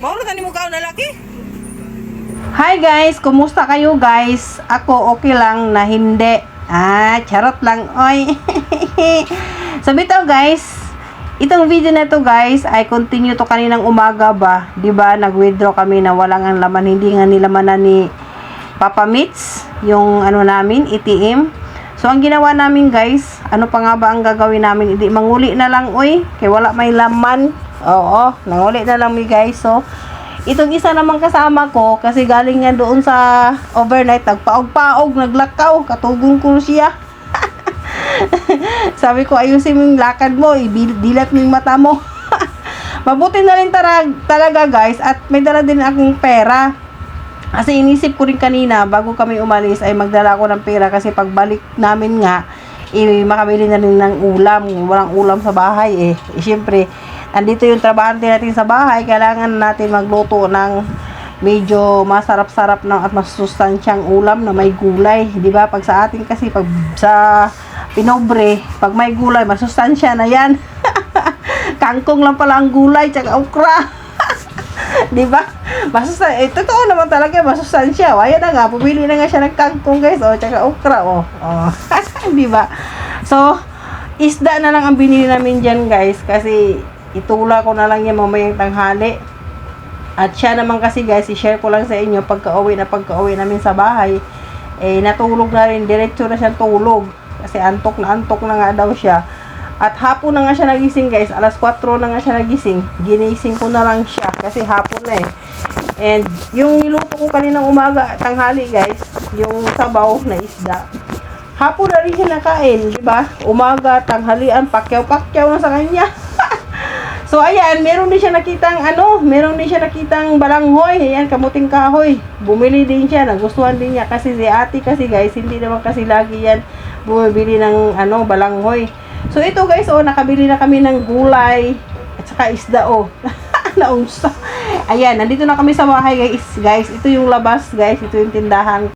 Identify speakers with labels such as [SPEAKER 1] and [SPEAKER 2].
[SPEAKER 1] Mauro tani mo kaon na laki?
[SPEAKER 2] Hi guys, kumusta kayo guys? Ako okay lang na hindi. Ah, charot lang. Oy. so bitaw guys, itong video na to guys ay continue to kaninang umaga ba? 'Di ba? Nag-withdraw kami na walang ang laman, hindi nga nilamanan ni Papa Mitz yung ano namin, ATM. So ang ginawa namin guys, ano pa nga ba ang gagawin namin? Hindi manguli na lang oy, kay wala may laman. Oo, nanguli na lang mi guys. So Itong isa naman kasama ko, kasi galing yan doon sa overnight, nagpaog-paog, naglakaw, katugong ko siya. Sabi ko, ayusin mo yung lakad mo, dilat mo yung mata mo. Mabuti na rin tarag, talaga guys, at may dala din akong pera. Kasi inisip ko rin kanina, bago kami umalis, ay magdala ako ng pera kasi pagbalik namin nga, eh, makabili na rin ng ulam. Walang ulam sa bahay eh. eh Siyempre, andito yung trabahante natin sa bahay, kailangan natin magluto ng medyo masarap-sarap ng at masustansyang ulam na may gulay, ba? Pag sa atin kasi pag sa pinobre, pag may gulay, masustansya na 'yan. Kangkong lang pala ang gulay, tsaka okra. 'Di ba? Masusta eh, totoo naman talaga masustansya. O, ayan na nga, pumili na nga siya ng kangkong, guys. O, tsaka okra, o. Oh. 'Di ba? So, isda na lang ang binili namin diyan, guys, kasi itula ko na lang yan mamayang tanghali. At siya naman kasi guys, i-share ko lang sa inyo pagka-uwi na pagka-uwi namin sa bahay, eh natulog na rin, diretso na siya tulog. Kasi antok na antok na nga daw siya. At hapon na nga siya nagising guys, alas 4 na nga siya nagising. Ginising ko na lang siya kasi hapon na eh. And yung niluto ko kaninang umaga, tanghali guys, yung sabaw na isda. Hapon na rin siya nakain, di ba? Umaga, tanghalian, pakyaw-pakyaw na sa kanya. So, ayan, meron din siya nakitang, ano, meron din siya nakitang balanghoy. Ayan, kamuting kahoy. Bumili din siya, nagustuhan din niya. Kasi si ate kasi, guys, hindi naman kasi lagi yan bumibili ng, ano, balanghoy. So, ito, guys, oh, nakabili na kami ng gulay. At saka isda, oh. Naunsa. Ayan, nandito na kami sa bahay, guys. Guys, ito yung labas, guys. Ito yung tindahan